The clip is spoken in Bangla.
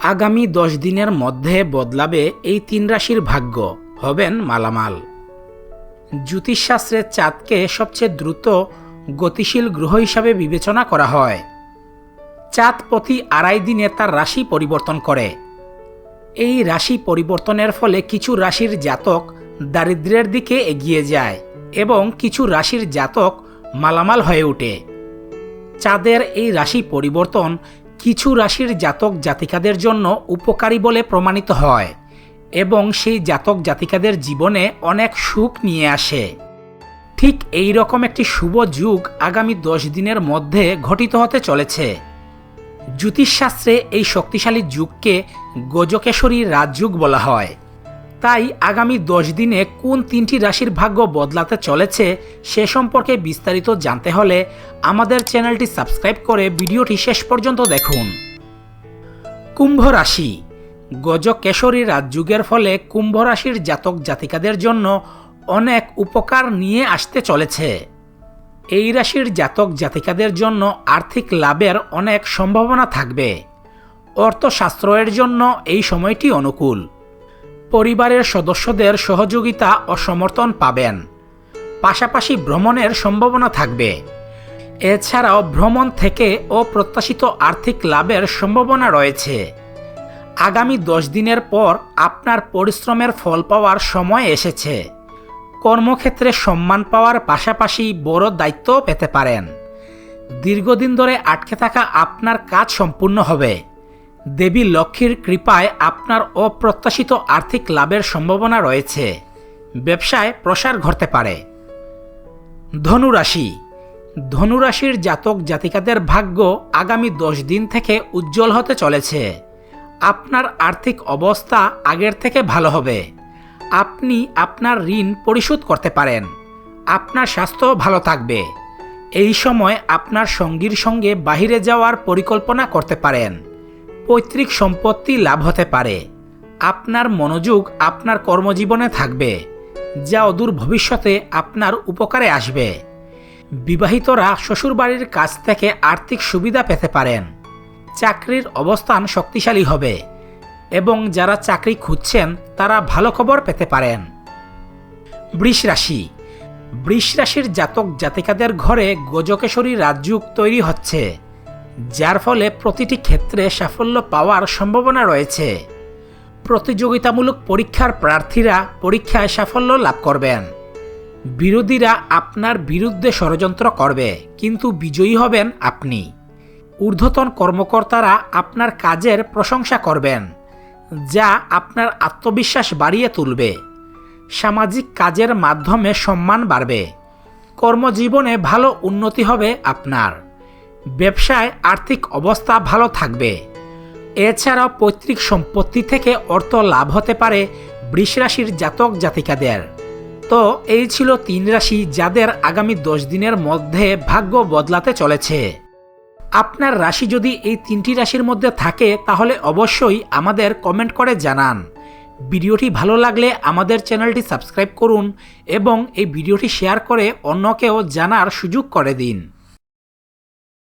আগামী দশ দিনের মধ্যে বদলাবে এই তিন রাশির ভাগ্য, হবেন মালামাল। জ্যোতিষশাস্ত্রে চাঁদকে সবচেয়ে দ্রুত গতিশীল গ্রহ হিসাবে বিবেচনা করা হয়। চাঁদ প্রতি আড়াই দিনে তার রাশি পরিবর্তন করে। এই রাশি পরিবর্তনের ফলে কিছু রাশির জাতক দারিদ্র্যের দিকে এগিয়ে যায় এবং কিছু রাশির জাতক মালামাল হয়ে ওঠে। চাঁদের এই রাশি পরিবর্তন কিছু রাশির জাতক জাতিকাদের জন্য উপকারী বলে প্রমাণিত হয় এবং সেই জাতক জাতিকাদের জীবনে অনেক সুখ নিয়ে আসে। ঠিক এই রকম একটি শুভ যুগ আগামী দশ দিনের মধ্যে ঘটিত হতে চলেছে। জ্যোতিষশাস্ত্রে এই শক্তিশালী যুগকে গজকেশরী রাজযুগ বলা হয়। তাই আগামী দশ দিনে কোন তিনটি রাশির ভাগ্য বদলাতে চলেছে সে সম্পর্কে বিস্তারিত জানতে হলে আমাদের চ্যানেলটি সাবস্ক্রাইব করে ভিডিওটি শেষ পর্যন্ত দেখুন। কুম্ভ রাশি। গজকেশরী রাজযুগের ফলে কুম্ভ রাশির জাতক জাতিকাদের জন্য অনেক উপকার নিয়ে আসতে চলেছে। এই রাশির জাতক জাতিকাদের জন্য আর্থিক লাভের অনেক সম্ভাবনা থাকবে। অর্থশাস্ত্রের জন্য এই সময়টি অনুকূল। পরিবারের সদস্যদের সহযোগিতা ও সমর্থন পাবেন। পাশাপাশি ভ্রমণের সম্ভাবনা থাকবে। এছাড়াও ভ্রমণ থেকে অপ্রত্যাশিত আর্থিক লাভের সম্ভাবনা রয়েছে। আগামী দশ দিনের পর আপনার পরিশ্রমের ফল পাওয়ার সময় এসেছে। কর্মক্ষেত্রে সম্মান পাওয়ার পাশাপাশি বড় দায়িত্বও পেতে পারেন। দীর্ঘদিন ধরে আটকে থাকা আপনার কাজ সম্পূর্ণ হবে। দেবী লক্ষ্মীর কৃপায় আপনার অপ্রত্যাশিত আর্থিক লাভের সম্ভাবনা রয়েছে। ব্যবসায় প্রসার ঘটতে পারে। ধনুরাশি। ধনুরাশির জাতক জাতিকাদের ভাগ্য আগামী দশ দিন থেকে উজ্জ্বল হতে চলেছে। আপনার আর্থিক অবস্থা আগের থেকে ভালো হবে। আপনি আপনার ঋণ পরিশোধ করতে পারেন। আপনার স্বাস্থ্য ভালো থাকবে। এই সময় আপনার সঙ্গীর সঙ্গে বাহিরে যাওয়ার পরিকল্পনা করতে পারেন। পৈতৃক সম্পত্তি লাভ হতে পারে। আপনার মনোযোগ আপনার কর্মজীবনে থাকবে, যা অদূর ভবিষ্যতে আপনার উপকারে আসবে। বিবাহিতরা শ্বশুরবাড়ির কাছ থেকে আর্থিক সুবিধা পেতে পারেন। চাকরির অবস্থান শক্তিশালী হবে এবং যারা চাকরি খুঁজছেন, তারা ভালো খবর পেতে পারেন। বৃষ রাশি। বৃষ রাশির জাতক জাতিকাদের ঘরে গজকেশরী রাজযুগ তৈরি হচ্ছে। যার ফলে প্রতিটি ক্ষেত্রে সাফল্য পাওয়ার সম্ভাবনা রয়েছে। প্রতিযোগিতামূলক পরীক্ষার প্রার্থীরা পরীক্ষায় সাফল্য লাভ করবেন। বিরোধীরা আপনার বিরুদ্ধে ষড়যন্ত্র করবে, কিন্তু বিজয়ী হবেন আপনি। ঊর্ধ্বতন কর্মকর্তারা আপনার কাজের প্রশংসা করবেন, যা আপনার আত্মবিশ্বাস বাড়িয়ে তুলবে। সামাজিক কাজের মাধ্যমে সম্মান বাড়বে। কর্মজীবনে ভালো উন্নতি হবে আপনার। ব্যবসায় আর্থিক অবস্থা ভালো থাকবে। এছাড়াও পৈতৃক সম্পত্তি থেকে অর্থ লাভ হতে পারে বৃষ রাশির জাতক জাতিকাদের। তো এই ছিল তিন রাশি যাদের আগামী দশ দিনের মধ্যে ভাগ্য বদলাতে চলেছে। আপনার রাশি যদি এই তিনটি রাশির মধ্যে থাকে, তাহলে অবশ্যই আমাদের কমেন্ট করে জানান। ভিডিওটি ভালো লাগলে আমাদের চ্যানেলটি সাবস্ক্রাইব করুন এবং এই ভিডিওটি শেয়ার করে অন্যকেও জানার সুযোগ করে দিন।